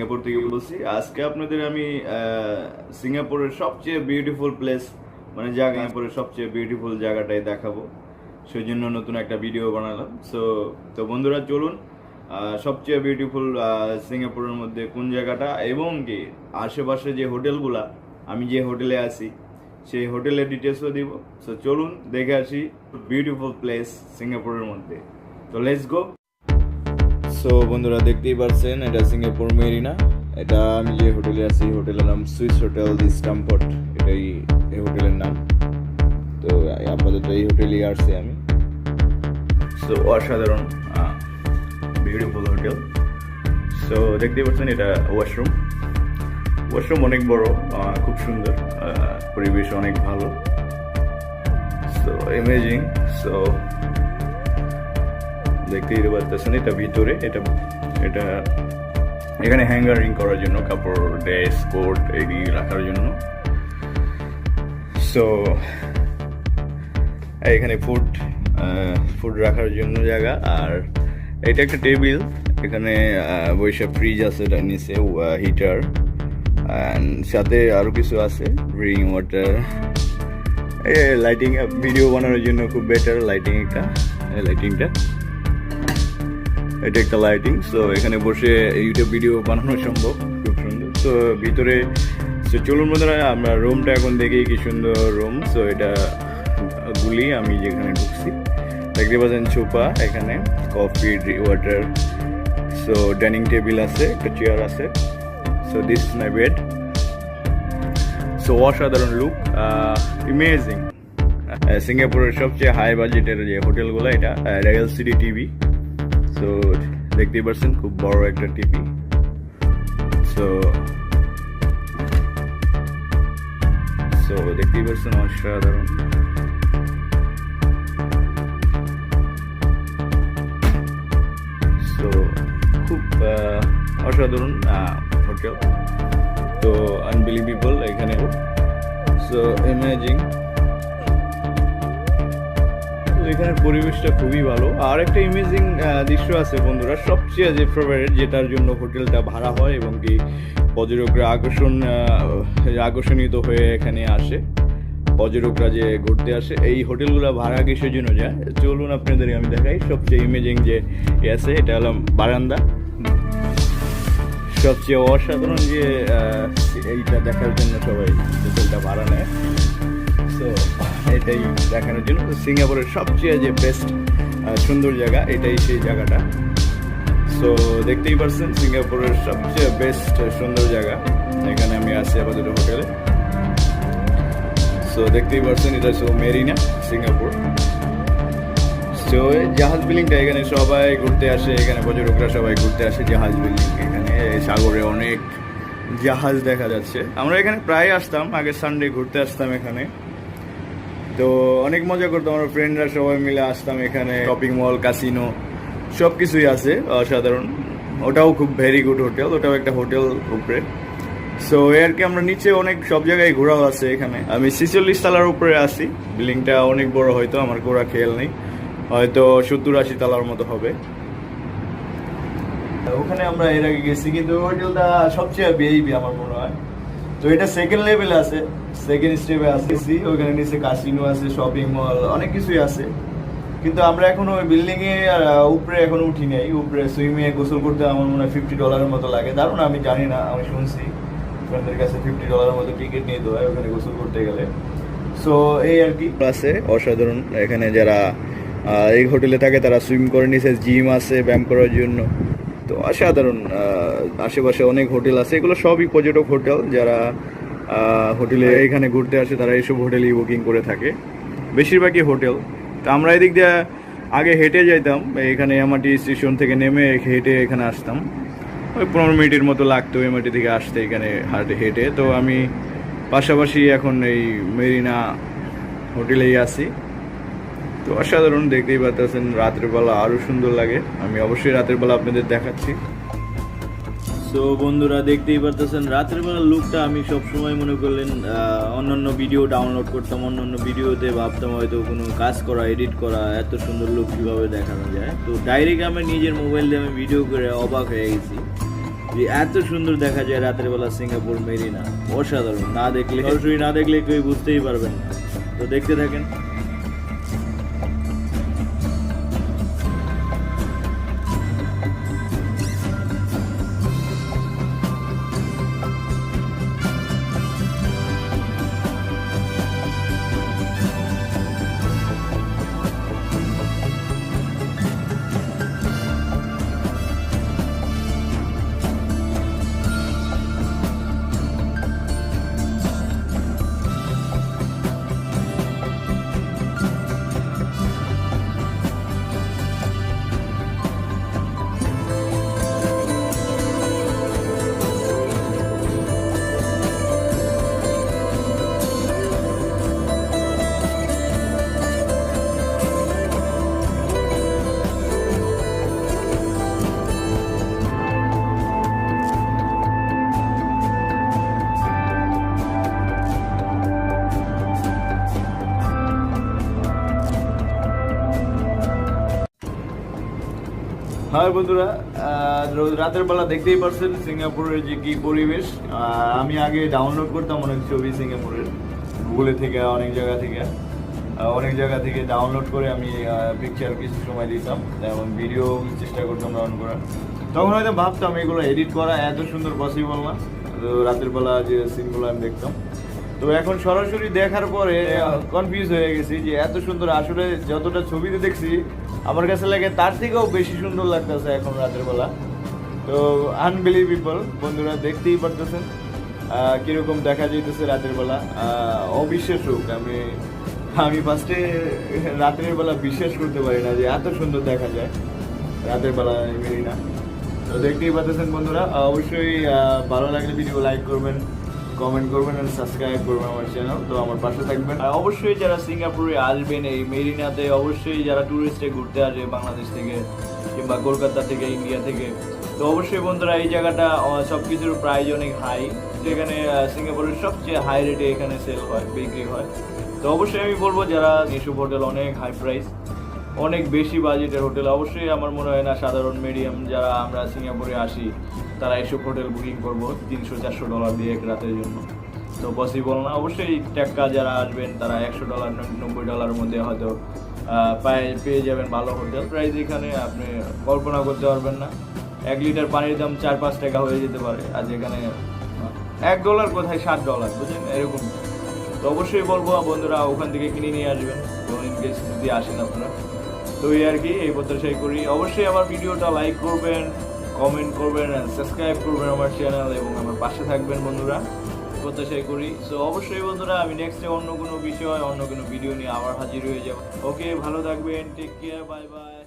Singapore থেকে বলছি। আজকে আপনাদের আমি সিঙ্গাপুরের সবচেয়ে বিউটিফুল প্লেস মানে জায়গা সিঙ্গাপুরের সবচেয়ে বিউটিফুল জায়গাটাই দেখাবো। সেই জন্য নতুন একটা ভিডিও বানালাম। সো তো বন্ধুরা চলুন সবচেয়ে বিউটিফুল সিঙ্গাপুরের মধ্যে কোন জায়গাটা এবং কি আশেপাশে যে হোটেলগুলা, আমি যে হোটেলে আছি, সেই হোটেলের ডিটেলসও দিব। সো চলুন, দেখে আসি বিউটিফুল প্লেস সিঙ্গাপুরের মধ্যে। তো লেটস গো সো বন্ধুরা, দেখতেই পারছেন এটা সিঙ্গাপুর মেরিনা। এটা আমি যে হোটেলে আছি, হোটেলের নাম সুইস হোটেল দি স্টাম্পট। এটাই এই হোটেলের নাম। তো আপাতত এই হোটেলেই আসছি আমি। সো অসাধারণ বিউটিফুল হোটেল। সো দেখতেই পাচ্ছেন, এটা ওয়াশরুম। ওয়াশরুম অনেক বড় খুব সুন্দর পরিবেশ অনেক ভালো। সো এমেজিং সো দেখতেই পাচ্ছেন এটা ভিতরে, এটা এটা এখানে হ্যাঙ্গারিং করার জন্য, কাপড় ড্রেস কোট এগুলি রাখার জন্য। সো এখানে ফুড ফুড রাখার জন্য জায়গা। আর এটা একটা টেবিল এখানে বৈশা ফ্রিজ আছে, এটা নিচে হিটার সাথে আরও কিছু আছে ড্রিঙ্ক ওয়াটার লাইটিং ভিডিও বানানোর জন্য খুব বেটার লাইটিং একটা লাইটিংটা এটা একটা লাইটিং সো এখানে বসে ইউটিউব ভিডিও বানানো সম্ভব, খুব সুন্দর। তো ভিতরে সো চলুন বন্ধুরা, আমরা রুমটা এখন দেখি কি সুন্দর রুম সো এটা গুলি, আমি যেখানে ঢুকছি। দেখতে পাচ্ছেন ছোপা এখানে, coffee water. So dining table আছে, একটা চেয়ার আছে। So this is my bed so অসাধারণ লুক ইমেজিং সিঙ্গাপুরের সবচেয়ে হাই বাজেটের যে হোটেলগুলো এটা রেগেল সিটি টিভি সো দেখতেই পাচ্ছেন খুব বড় একটা টিভি সো সো দেখতেই পাচ্ছেন অসাধারণ। সো খুব অসাধারণ হোটেল তো আনবিলিভেবল এখানে সো ইমেজিং তো এখানের পরিবেশটা খুবই ভালো। আর একটা ইমেজিং দৃশ্য আছে বন্ধুরা, সবচেয়ে যে ফেভারিট যেটার জন্য হোটেলটা ভাড়া হয় এবং কি পর্যটকরা আকর্ষণ আকর্ষণিত হয়ে এখানে আসে, পর্যটকরা যে ঘুরতে আসে, এই হোটেলগুলো ভাড়া কিসের জন্য যায়? চলুন আপনাদের আমি দেখাই, সবচেয়ে ইমেজিং যে আছে, এটা হলো বারান্দা। সবচেয়ে অসাধারণ যে এইটা দেখার জন্য সবাই হোটেলটা ভাড়া নেয়। তো এটাই দেখানোর জন্য। তো সিঙ্গাপুরের সবচেয়ে যে বেস্ট সুন্দর জায়গা, এটাই সেই জায়গাটা। সো দেখতেই পারছেন, সিঙ্গাপুরের সবচেয়ে বেস্ট সুন্দর জায়গা। এখানে আমি আছি আপাতত হোটেলে। সো দেখতেই পারছেন, এটা সো মেরিনা, সিঙ্গাপুর। সো জাহাজ বিল্ডিংটা এখানে সবাই ঘুরতে আসে, এখানে পর্যটকরা সবাই ঘুরতে আসে জাহাজ বিল্ডিং এখানে সাগরে অনেক জাহাজ দেখা যাচ্ছে। আমরা এখানে প্রায় আসতাম, আগে সানডে ঘুরতে আসতাম এখানে। তো অনেক মজা করতাম, আমার ফ্রেন্ডরা সবাই মিলে আসতাম এখানে শপিং মল কাসিনো সব কিছুই আছে, অসাধারণ। ওটাও খুব ভেরি গুড হোটেল ওটাও একটা হোটেল উপরে। সো আর কি আমরা নিচে অনেক, সব জায়গায় ঘোরাও আছে এখানে। আমি ছিচল্লিশ তালার উপরে আসি বিল্ডিংটা অনেক বড় হয়তো, আমার ঘোরা খেয়াল নেই। হয়তো সত্তর আশি তালার মতো হবে। ওখানে আমরা এর আগে গেছি, কিন্তু হোটেলটা সবচেয়ে বেবি আমার মনে হয়। তো এটা সেকেন্ড লেভেলে আছে সেকেন্ড স্টেপে আছে ওখানে নিচে কাসিনো আছে শপিং মল অনেক কিছুই আছে। কিন্তু আমরা এখন ওই বিল্ডিং এ উপরে এখন উঠি নাই। উপরে সুইমিং এ গোসল করতে আমার মনে হয় ফিফটি ডলারের মতো লাগে। দারুণ, আমি জানি না, আমি শুনছি। ফ্রেন্ডদের কাছে ফিফটি ডলারের মতো টিকিট নিতে হয় ওখানে গোসল করতে গেলে। সো এই আর কি। আছে, অসাধারণ। এখানে যারা এই হোটেলে থাকে, তারা সুইম করে নিচে জিম আছে, ব্যায়াম করার জন্য। তো অসাধারণ আশেপাশে অনেক হোটেল আছে এগুলো সবই পর্যটক হোটেল যারা হোটেলে এখানে ঘুরতে আসে তারা এইসব হোটেলেই বুকিং করে থাকে বেশিরভাগই হোটেল। তো আমরা এদিক দিয়ে আগে হেঁটে যাইতাম এখানে এমআরটি স্টেশন থেকে নেমে হেঁটে এখানে আসতাম। ওই পনেরো মিনিটের মতো লাগতো এমআরটি থেকে আসতে এখানে হাটে হেঁটে। তো আমি পাশাপাশি এখন এই মেরিনা হোটেলেই আছি। তো অসাধারণ, দেখতেই পাচ্ছেন, রাতের বেলা আরও সুন্দর লাগে। আমি অবশ্যই রাতের বেলা আপনাদের দেখাচ্ছি। সো বন্ধুরা, দেখতেই পারতেছেন, রাতের বেলার লুকটা আমি সব সময় মনে করলেন অন্যান্য ভিডিও ডাউনলোড করতাম, অন্যান্য ভিডিওতে ভাবতাম হয়তো কোনো কাজ করা এডিট করা, এত সুন্দর লুক কীভাবে দেখানো যায়। তো ডাইরেক্ট আমি নিজের মোবাইল দিয়ে আমি ভিডিও করে অবাক হয়ে গেছি যে এত সুন্দর দেখা যায় রাতের বেলা সিঙ্গাপুর, মেরিনা। অসাধারণ। না দেখলে, সরাসরি না দেখলে কেউ বুঝতেই পারবেন না। তো দেখতে থাকেন। হ্যাঁ বন্ধুরা রাতের বেলা দেখতেই পারছেন সিঙ্গাপুরের যে কি পরিবেশ। আমি আগে ডাউনলোড করতাম অনেক ছবি সিঙ্গাপুরের গুগলে থেকে, অনেক জায়গা থেকে। অনেক জায়গা থেকে ডাউনলোড করে আমি পিকচার কিছু সময় দিতাম এবং ভিডিও চেষ্টা করতাম ডাউন করার। তখন হয়তো ভাবতাম এগুলো এডিট করা এত সুন্দর পসিবল না। তো রাতের বেলা যে সিনগুলো আমি দেখতাম। তো এখন সরাসরি দেখার পরে কনফিউজ হয়ে গেছি যে এত সুন্দর আসলে যতটা ছবিতে দেখছি, আমার কাছে লাগে তার থেকেও বেশি সুন্দর লাগতেছে এখন রাতের বেলা। তো আনবিলিভেবল বন্ধুরা দেখতেই পারতেছেন কীরকম দেখা যাইতেছে রাতের বেলা। অবিশ্বাস হোক আমি আমি ফার্স্টে রাতের বেলা বিশ্বাস করতে পারি না যে এত সুন্দর দেখা যায়। রাতের বেলা মেরিনা তো দেখতেই পাচ্ছেন বন্ধুরা অবশ্যই ভালো লাগলে ভিডিও লাইক করবেন। কমেন্ট করবেন আর সাবস্ক্রাইব করবেন আমার চ্যানেল তো আমার পাশে থাকবেন। আর অবশ্যই যারা সিঙ্গাপুরে আসবেন এই মেরিনাতে, অবশ্যই যারা ট্যুরিস্টে ঘুরতে আসে বাংলাদেশ থেকে কিংবা কলকাতা থেকে ইন্ডিয়া থেকে, তো অবশ্যই বন্ধুরা এই জায়গাটা সব কিছুর প্রাইস অনেক হাই যেখানে সিঙ্গাপুরের সবচেয়ে হাই রেটে এখানে সেল হয়, বিক্রি হয়। তো অবশ্যই আমি বলব, যারা নিশু হোটেল অনেক হাই প্রাইস অনেক বেশি বাজেটের হোটেল। অবশ্যই আমার মনে হয় না সাধারণ মিডিয়াম যারা আমরা সিঙ্গাপুরে আসি, তারা এসব হোটেল বুকিং করব তিনশো চারশো ডলার দিয়ে এক রাতের জন্য। তো পসিবল না। অবশ্যই টাকা যারা আসবেন, তারা একশো ডলার নব্বই ডলারের মধ্যে হয়তো পায়ে পেয়ে যাবেন ভালো হোটেল। প্রাইস এখানে আপনি কল্পনা করতে পারবেন না। এক লিটার পানির দাম চার পাঁচ টাকা হয়ে যেতে পারে। আর যেখানে, এক ডলার কোথায় ষাট ডলার বুঝলেন? এরকম। তো অবশ্যই বলব, বন্ধুরা, ওখান থেকে কিনে নিয়ে আসবেন। তো ইন কেস যদি আসেন আপনারা। তো এই আর কি, এই প্রত্যাশাই করি। অবশ্যই আমার ভিডিওটা লাইক করবেন কমেন্ট করবেন সাবস্ক্রাইব করবেন আমার চ্যানেল এবং আমার পাশে থাকবেন বন্ধুরা। প্রত্যাশাই করি। সো অবশ্যই বন্ধুরা, আমি নেক্সটে অন্য কোনো বিষয়, অন্য কোনো ভিডিও নিয়ে আবার হাজির হয়ে যাব। ওকে ভালো থাকবেন টেক কেয়ার বাই বাই